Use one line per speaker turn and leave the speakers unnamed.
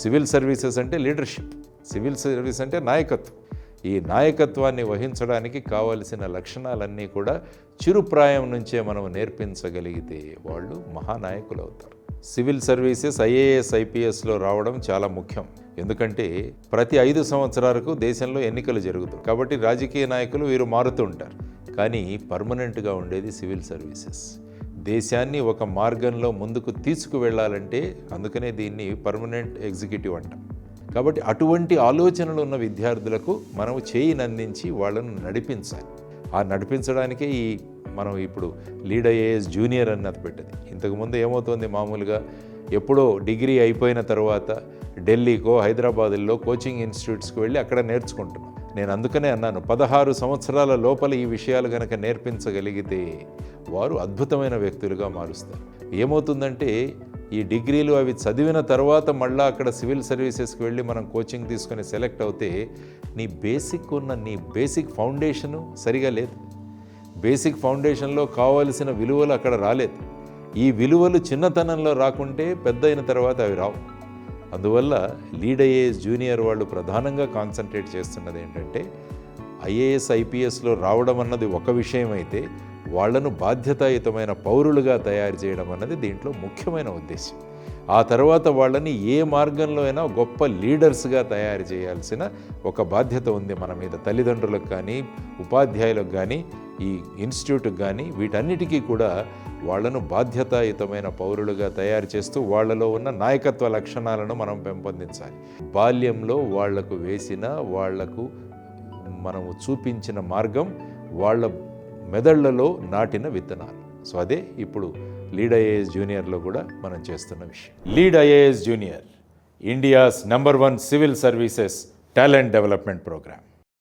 Civil services అంటే leadership civil service అంటే నాయకత్వం. ఈ నాయకత్వాన్ని వహించడానికి కావలసిన లక్షణాలన్నీ కూడా చిరుప్రాయం నుంచే మనం నేర్పించగలిగితే వాళ్ళు మహానాయకులు అవుతారు సివిల్ సర్వీసెస్ ఐఏఎస్ ఐపీఎస్లో రావడం చాలా ముఖ్యం. ఎందుకంటే ప్రతి ఐదు సంవత్సరాలకు దేశంలో ఎన్నికలు జరుగుతాయి. కాబట్టి రాజకీయ నాయకులు వీరు మారుతూ ఉంటారు. కానీ పర్మనెంట్గా ఉండేది సివిల్ సర్వీసెస్. దేశాన్ని ఒక మార్గంలో ముందుకు తీసుకువెళ్ళాలంటే అందుకనే దీన్ని పర్మనెంట్ ఎగ్జిక్యూటివ్ అంటాం. కాబట్టి అటువంటి ఆలోచనలు ఉన్న విద్యార్థులకు మనం చేయినందించి వాళ్ళను నడిపించాలి. ఆ నడిపించడానికే ఈ మనం ఇప్పుడు లీడ్ ఐఏఎస్ జూనియర్ అన్నది పెట్టింది. ఇంతకుముందు ఏమవుతుంది మామూలుగా? ఎప్పుడో డిగ్రీ అయిపోయిన తర్వాత ఢిల్లీకో హైదరాబాదుల్లో కోచింగ్ ఇన్స్టిట్యూట్స్కి వెళ్ళి అక్కడ నేర్చుకుంటున్నాం. నేను అందుకనే అన్నాను పదహారు సంవత్సరాల లోపల ఈ విషయాలు కనుక నేర్పించగలిగితే వారు అద్భుతమైన వ్యక్తులుగా మారుస్తారు. ఏమవుతుందంటే ఈ డిగ్రీలు అవి చదివిన తర్వాత మళ్ళీ అక్కడ సివిల్ సర్వీసెస్కి వెళ్ళి మనం కోచింగ్ తీసుకొని సెలెక్ట్ అవుతే నీ బేసిక్ ఉన్న నీ బేసిక్ ఫౌండేషను సరిగా లేదు. బేసిక్ ఫౌండేషన్లో కావలసిన విలువలు అక్కడ రాలేదు. ఈ విలువలు చిన్నతనంలో రాకుంటే పెద్ద అయిన తర్వాత అవి రావు. అందువల్ల లీడ్ ఐఏఎస్ జూనియర్ వాళ్ళు ప్రధానంగా కాన్సన్ట్రేట్ చేస్తున్నది ఏంటంటే ఐఏఎస్ ఐపీఎస్లో రావడం అన్నది ఒక విషయం అయితే వాళ్ళను బాధ్యతాయుతమైన పౌరులుగా తయారు చేయడం అన్నది దీంట్లో ముఖ్యమైన ఉద్దేశం. ఆ తర్వాత వాళ్ళని ఏ మార్గంలో అయినా గొప్ప లీడర్స్గా తయారు చేయాల్సిన ఒక బాధ్యత ఉంది మన మీద. తల్లిదండ్రులకు కానీ ఉపాధ్యాయులకు కానీ ఈ ఇన్స్టిట్యూట్కి కానీ వీటన్నిటికీ కూడా వాళ్ళను బాధ్యతాయుతమైన పౌరులుగా తయారు చేస్తూ వాళ్ళలో ఉన్న నాయకత్వ లక్షణాలను మనం పెంపొందించాలి. బాల్యంలో వాళ్ళకు వేసిన వాళ్ళకు మనము చూపించిన మార్గం వాళ్ళ మెదళ్ళలో నాటిన విత్తనాలు. సో అదే ఇప్పుడు లీడ్ ఐఏఎస్ జూనియర్లో కూడా మనం చేస్తున్న విషయం. Lead IAS junior India's number one civil services talent development programme.